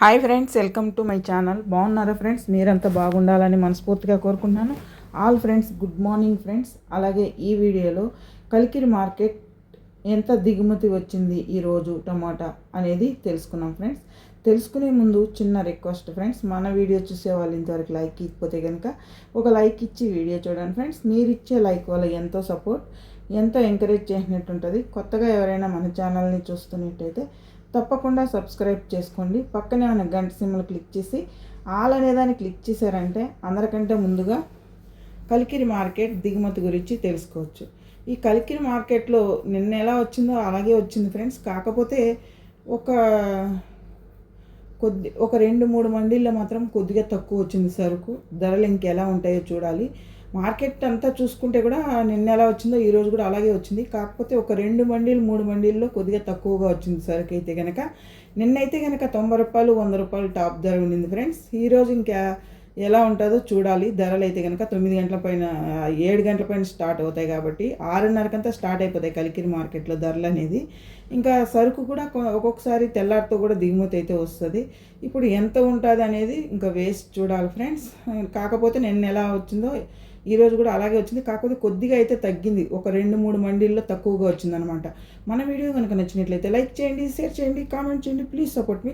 Hi friends welcome to my channel. బాగున్నారా friends? మీరంతా బాగుండాలని మనస్ఫూర్తిగా కోరుకుంటున్నాను. All friends good morning friends. అలాగే ఈ వీడియోలో కలికిరి మార్కెట్ ఎంత దిగుమతి వచ్చింది ఈరోజు టమాటా అనేది తెలుసుకున్నాం ఫ్రెండ్స్. తెలుసుకునే ముందు చిన్న రిక్వెస్ట్ ఫ్రెండ్స్ మన వీడియో చూసే వాళ్ళు ఇంతవరకు లైక్ ఇకపోతే కనుక ఒక లైక్ ఇచ్చి వీడియో చూడండి ఫ్రెండ్స్. మీరు ఇచ్చే లైక్ వల్ల ఎంతో సపోర్ట్ ఎంతో ఎంకరేజ్ చేసినట్టు ఉంటుంది కొత్తగా ఎవరైనా మన ఛానల్ని చూస్తున్నట్టయితే తప్పకుండా సబ్స్క్రైబ్ చేసుకోండి. పక్కనే ఉన్న గంట సిమ్లు క్లిక్ చేసి ఆల్ అనేదాన్ని క్లిక్ చేశారంటే అందరికంటే ముందుగా కలికిరి మార్కెట్ దిగుమతి గురించి తెలుసుకోవచ్చు. ఈ కలికిరి మార్కెట్లో నిన్న ఎలా వచ్చిందో అలాగే వచ్చింది ఫ్రెండ్స్. కాకపోతే ఒక కొద్ది ఒక రెండు మూడు మండీల్లో మాత్రం కొద్దిగా తక్కువ వచ్చింది సరుకు. ధరలు ఇంకెలా ఉంటాయో చూడాలి. మార్కెట్ అంతా చూసుకుంటే కూడా నిన్న ఎలా వచ్చిందో ఈరోజు కూడా అలాగే వచ్చింది. కాకపోతే ఒక రెండు మండీలు మూడు మండీల్లో కొద్దిగా తక్కువగా వచ్చింది సరుకు అయితే కనుక నిన్నైతే కనుక తొంభై రూపాయలు వంద రూపాయలు టాప్ ధర ఉండింది ఫ్రెండ్స్. ఈరోజు ఇంకా ఎలా ఉంటుందో చూడాలి. ధరలు అయితే కనుక తొమ్మిది గంటల పైన ఏడు గంటల పైన స్టార్ట్ అవుతాయి కాబట్టి ఆరున్నరకంతా స్టార్ట్ అయిపోతాయి కలికిరి మార్కెట్లో ధరలు అనేది. ఇంకా సరుకు కూడా ఒక్కొక్కసారి తెల్లారితో కూడా దిగుమతి అయితే వస్తుంది. ఇప్పుడు ఎంత ఉంటుంది అనేది ఇంకా వేస్ట్ చూడాలి ఫ్రెండ్స్. కాకపోతే నిన్న ఎలా వచ్చిందో ఈరోజు కూడా అలాగే వచ్చింది. కాకపోతే కొద్దిగా అయితే తగ్గింది. ఒక రెండు మూడు మండీల్లో తక్కువగా వచ్చిందనమాట. మన వీడియో కనుక నచ్చినట్లయితే లైక్ చేయండి షేర్ చేయండి కామెంట్ చేయండి. Please support me.